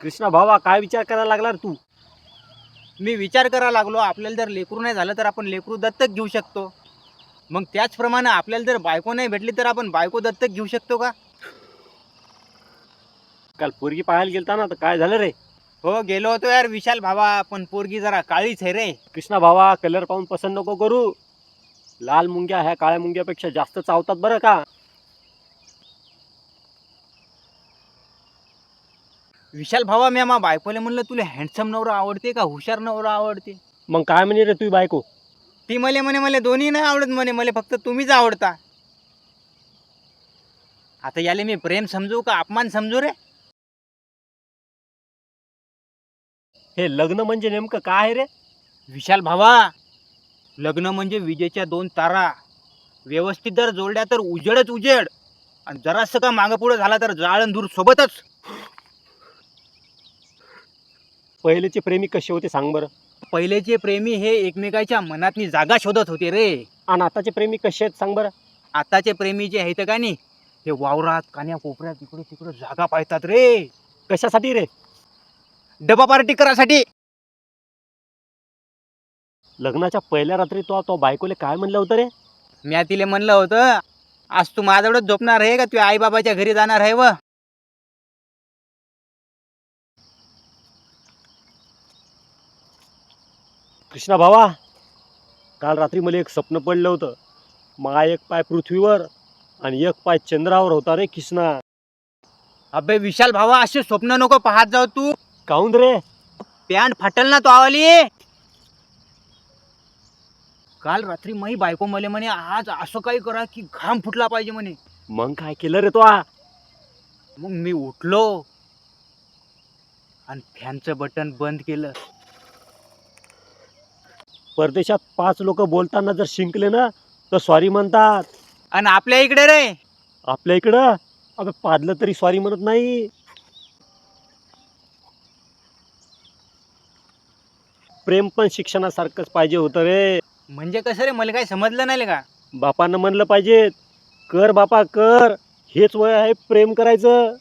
कृष्णा भावा काय विचार करायला लागला रे तू? मी विचार करायला लागलो आपल्याला जर लेकरू नाही झालं तर आपण लेकरू दत्तक घेऊ शकतो. मग त्याचप्रमाणे आपल्याला जर बायको नाही भेटली तर आपण बायको दत्तक घेऊ शकतो का? काल पोरगी पाहायला गेलता ना तर काय झालं रे? हो गेलो होतो यार विशाल भावा पण पोरगी जरा काळीच आहे रे. कृष्णा भावा कलर पाहून पसंत नको करू. लाल मुंग्या ह्या काळ्या मुंग्यापेक्षा जास्त चावतात बरं का? विशाल भावा मी मा बायकोला म्हणलं तुला हँडसम नवरा आवडते का? हुशार नवरा आवडते? मग काय म्हणे रे तुझी बायको? ती मले म्हणे मला दोन्ही नाही आवडत म्हणे मला फक्त तुम्हीच आवडता. आता याले मी प्रेम समजू का अपमान समजू रे? हे लग्न म्हणजे नेमकं काय आहे रे? विशाल भावा लग्न म्हणजे विजेच्या दोन तारा. व्यवस्थित जर जोडल्या तर उजेडच उजेड. आणि जरासं का मागं पुढं झाला तर जाळण दूर सोबतच. पहिलेचे प्रेमी कसे होते सांग बरं. पहिलेचे प्रेमी हे एकमेकाच्या मनातनी जागा शोधत होते रे. आणि आताचे प्रेमी कसे आहेत सांग बरं. आताचे प्रेमी जे आहेत का नाही हे वावरात कान्या कोपऱ्यात इकडे तिकडे जागा पाहतात रे. कशासाठी रे? डबा पार्टी करासाठी. लग्नाच्या पहिल्या रात्री तो तो बायकोले काय म्हणलं होतं रे? मी तिला म्हणलं होतं आज तू माझ्याकडे झोपणार आहे का? तू आई बाबाच्या घरी जाणार आहे व. कृष्णा भावा काल रात्री मला एक स्वप्न पडलं होतं. मा एक पाय पृथ्वीवर आणि एक पाय चंद्रावर होता रे कृष्णा. अबे विशाल भावा असे स्वप्न नको पाहत जाऊ तू. काऊन रे? पॅन्ट फाटल ना तो आवाली. काल रात्री माही बायको मले म्हणे आज असं काही करा की घाम फुटला पाहिजे म्हणे. मग काय केलं रे तो आ? मग मी उठलो आणि फॅनचं बटन बंद केलं. परदेशात पाच लोक बोलताना जर शिंकले ना तर सॉरी म्हणतात. आणि आपल्या इकडे रे. आपल्या इकडं? अबे पादलं तरी सॉरी म्हणत नाही. प्रेम पण शिक्षणासारखंच पाहिजे होतं रे. म्हणजे कसं रे मला काही समजलं नाही का? बापानं म्हणलं पाहिजे कर बापा कर. हेच वय आहे प्रेम करायचं.